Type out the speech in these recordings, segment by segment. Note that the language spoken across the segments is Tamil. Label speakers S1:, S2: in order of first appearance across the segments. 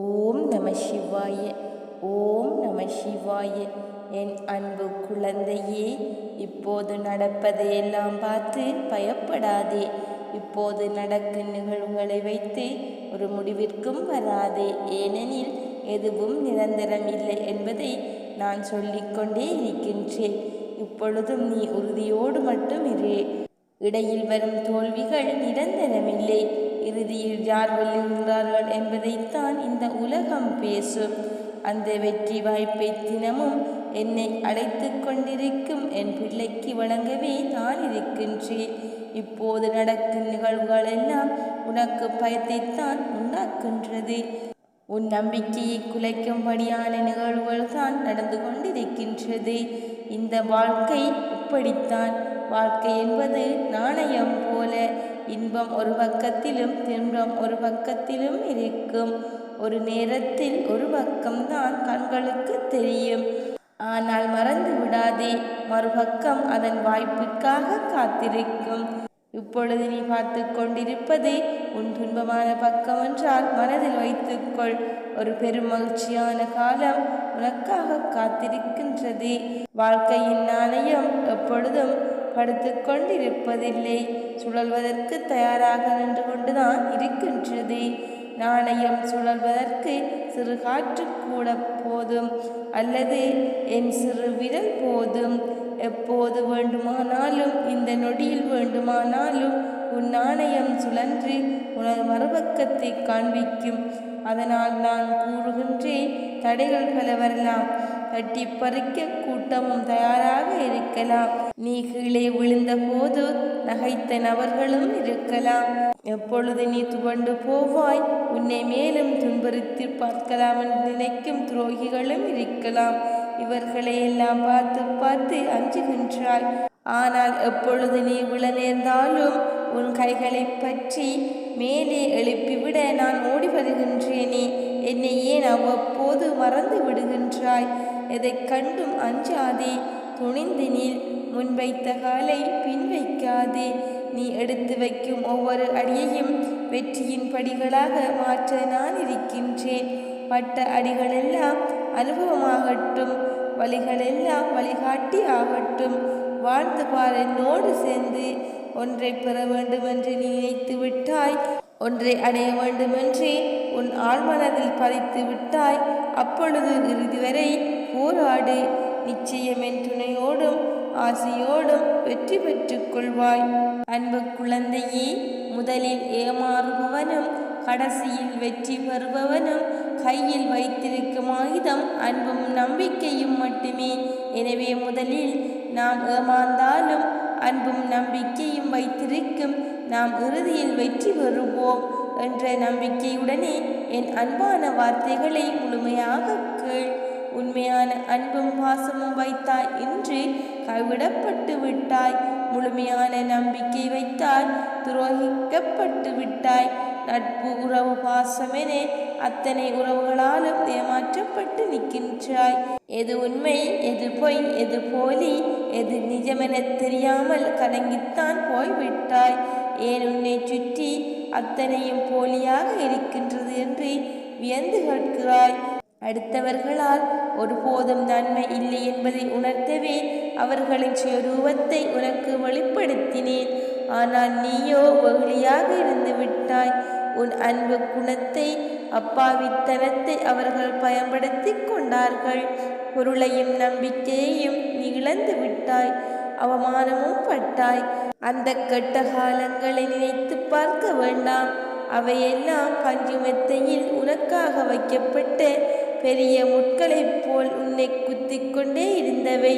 S1: ஓம் நம சிவாய ஓம் நம சிவாய. என் அன்பு குழந்தையே இப்போது நடப்பதையெல்லாம் பார்த்து பயப்படாதே. இப்போது நடக்கும் நிகழ்வுகளை வைத்து ஒரு முடிவிற்கும் வராதே. ஏனெனில் எதுவும் நிரந்தரம் இல்லை என்பதை நான் சொல்லிக்கொண்டே இருக்கின்றேன். இப்பொழுதும் நீ உறுதியோடு மட்டும் இரு. இடையில் வரும் தோல்விகள் நிரந்தரமில்லை. இறுதியில் யார் வெல்லுகிறார்கள் என்பதைத்தான் இந்த உலகம் பேசும். அந்த வெற்றி வாய்ப்பை தினமும் என்னை அழைத்து கொண்டிருக்கும் என் பிள்ளைக்கு வழங்கவே நான் இருக்கின்றேன். இப்போது நடக்கும் நிகழ்வுகள் எல்லாம் உனக்கு பயத்தைத்தான் உண்டாக்குகின்றது. உன் நம்பிக்கையை குலைக்கும்படியான நிகழ்வுகள் தான் நடந்து கொண்டிருக்கின்றது. இந்த வாழ்க்கை இப்படித்தான். வாழ்க்கை என்பது நாணயம் போல. இன்பம் ஒரு பக்கத்திலும் துன்பம் ஒரு பக்கத்திலும் இருக்கும். ஒரு நேரத்தில் ஒரு பக்கம்தான் கண்களுக்கு தெரியும். ஆனால் மறந்து விடாதே மறுபக்கம் அதன் வாய்ப்பிற்காக காத்திருக்கும். இப்பொழுது நீ பார்த்து கொண்டிருப்பதே உன் துன்பமான பக்கம் என்றால் மனதில் வைத்துக்கொள். ஒரு பெரும் மகிழ்ச்சியான காலம் உனக்காக காத்திருக்கின்றது. வாழ்க்கையின் நாணயம் எப்பொழுதும் படுத்து கொண்டிருப்பதில்லை. சுழல்வதற்கு தயாராக நின்று கொண்டுதான் இருக்கின்றது. நாணயம் சுழல்வதற்கு சிறு காற்று கூட போதும் அல்லது என் சிறு விரல் போதும். எப்போது வேண்டுமானாலும் இந்த நொடியில் வேண்டுமானாலும் உன் நாணயம் சுழன்று உனது மறுபக்கத்தை காண்பிக்கும். அதனால் நான் கூறுகின்றேன் தடைகள் பல வரலாம் தட்டி பறிக்க கூட்டமும் தயாராக இருக்கலாம். நீ கீழே விழுந்த போது நகைத்த நபர்களும் இருக்கலாம். எப்பொழுது நீ துவண்டு போவாய் உன்னை மேலும் துன்புறுத்தி பார்க்கலாம் என்று நினைக்கும் துரோகிகளும் இருக்கலாம். இவர்களை எல்லாம் பார்த்து பார்த்து அஞ்சுகின்றாய் ஆனால் எப்பொழுது நீ விழ நேர்ந்தாலும் உன் கைகளை பற்றி மேலே எழுப்பிவிட நான் ஓடி வருகின்றேனே. என்னை ஏன் அவ்வப்போது மறந்து விடுகின்றாய்? எதை கண்டும் அஞ்சாதே. துணிந்து நீள் முன்வைத்த காலை பின் வைக்காதே நீ எடுத்து வைக்கும் ஒவ்வொரு அடியையும் வெற்றியின் படிகளாக மாற்ற நான் இருக்கின்றேன். பட்ட அடிகளெல்லாம் அனுபவமாகட்டும். வழிகளெல்லாம் வழிகாட்டி ஆகட்டும். வாழ்ந்து பார் என்னோடு சேர்ந்து ஒன்றை பெற வேண்டுமென்று நீ நினைத்து விட்டாய். ஒன்றை அடைய வேண்டுமென்றே உன் ஆழ்மனதில் பதித்து விட்டாய். அப்பொழுது இறுதி வரை போராடு. நிச்சயம் என் துணையோடும் ஆசையோடும் வெற்றி பெற்றுக் கொள்வாய். அன்பு குழந்தையே முதலில் ஏமாறுபவனும் கடைசியில் வெற்றி பெறுபவனும் கையில் வைத்திருக்கும் ஆயுதம் அன்பும் நம்பிக்கையும் மட்டுமே. எனவே முதலில் நாம் ஏமாந்தாலும் அன்பும் நம்பிக்கையும் வைத்திருக்கும் நாம் இறுதியில் வெற்றி பெறுவோம் என்ற நம்பிக்கையுடனே என் அன்பான வார்த்தைகளை முழுமையாக கேள். உண்மையான அன்பும் பாசமும் வைத்தாய் என்று கைவிடப்பட்டு விட்டாய். முழுமையான நம்பிக்கை வைத்தாய் துரோகிக்கப்பட்டு விட்டாய். நட்பு உறவு பாசமென அத்தனை உறவுகளாலும் ஏமாற்றப்பட்டு நிற்கின்றாய். எது உண்மை எது பொய் எது போலி எது நிஜமென தெரியாமல் கலங்கித்தான் போய்விட்டாய். ஏன் உன்னை சுற்றி அத்தனையும் போலியாக இருக்கின்றது என்று வியந்து கேட்கிறாய். அடுத்தவர்களால் ஒருபோதும் நன்மை இல்லை என்பதை உணர்த்தவே அவர்களின் சுயரூபத்தை உனக்கு வெளிப்படுத்தினேன். ஆனால் நீயோ வெகுளியாக இருந்து விட்டாய். உன் அன்பு குணத்தை அப்பாவித்தனத்தை அவர்கள் பயன்படுத்தி கொண்டார்கள். பொருளையும் நம்பிக்கையையும் நீ இழந்து விட்டாய். அவமானமும் பட்டாய். அந்த கெட்ட காலங்களை நினைத்து பார்க்க வேண்டாம். அவையெல்லாம் பஞ்சுமெத்தையில் உனக்காக வைக்கப்பட்ட பெரிய முட்களைப் போல் உன்னை குத்திக்கொண்டே இருந்தவை.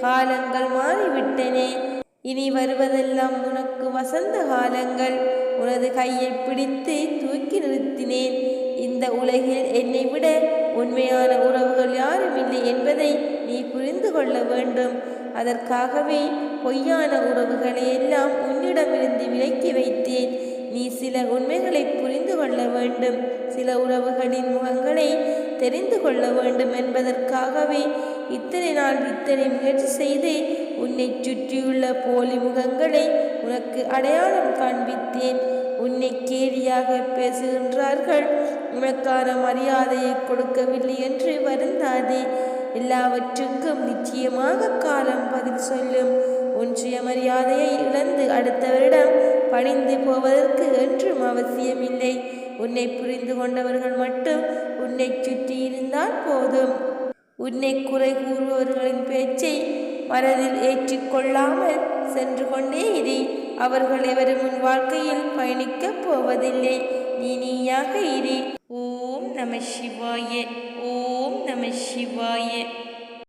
S1: காலங்கள் மாறிவிட்டனே. இனி வருவதெல்லாம் உனக்கு வசந்த காலங்கள். உனது கையை பிடித்து தூக்கி நிறுத்தினேன். இந்த உலகில் என்னை விட உண்மையான உறவுகள் யாரும் இல்லை என்பதை நீ புரிந்து கொள்ள வேண்டும். அதற்காகவே பொய்யான உறவுகளை எல்லாம் உன்னிடமிருந்து விலக்கி வைத்தேன். நீ சில உண்மைகளை புரிந்து கொள்ள வேண்டும். சில உறவுகளின் முகங்களை தெரிந்து கொள்ள வேண்டும் என்பதற்காகவே இத்தனை நாள் இத்தனை முயற்சி செய்து உன்னை சுற்றியுள்ள போலி முகங்களை உனக்கு அடையாளம் காண்பித்தேன். உன்னை கேலியாக பேசுகின்றார்கள். உனக்கான மரியாதையை கொடுக்கவில்லை என்று வருந்தாதே. எல்லாவற்றுக்கும் நிச்சயமாக காலம் பதில் சொல்லும். உன் சுயமரியாதையை இழந்து அடுத்தவரிடம் பணிந்து போவதற்கு என்றும் அவசியமில்லை. உன்னை புரிந்து கொண்டவர்கள் மட்டும் உன்னை சுற்றி இருந்தால் போதும். உன்னை குறை கூறுபவர்களின் பேச்சை மனதில் ஏற்றிக்கொள்ளாமல் சென்று கொண்டே இரு. அவர்கள் எவரும் உன் வாழ்க்கையில் பயணிக்கப் போவதில்லை. நீ நீயாக இரு. ஓம் நம சிவாய. ஓம் நம சிவாய.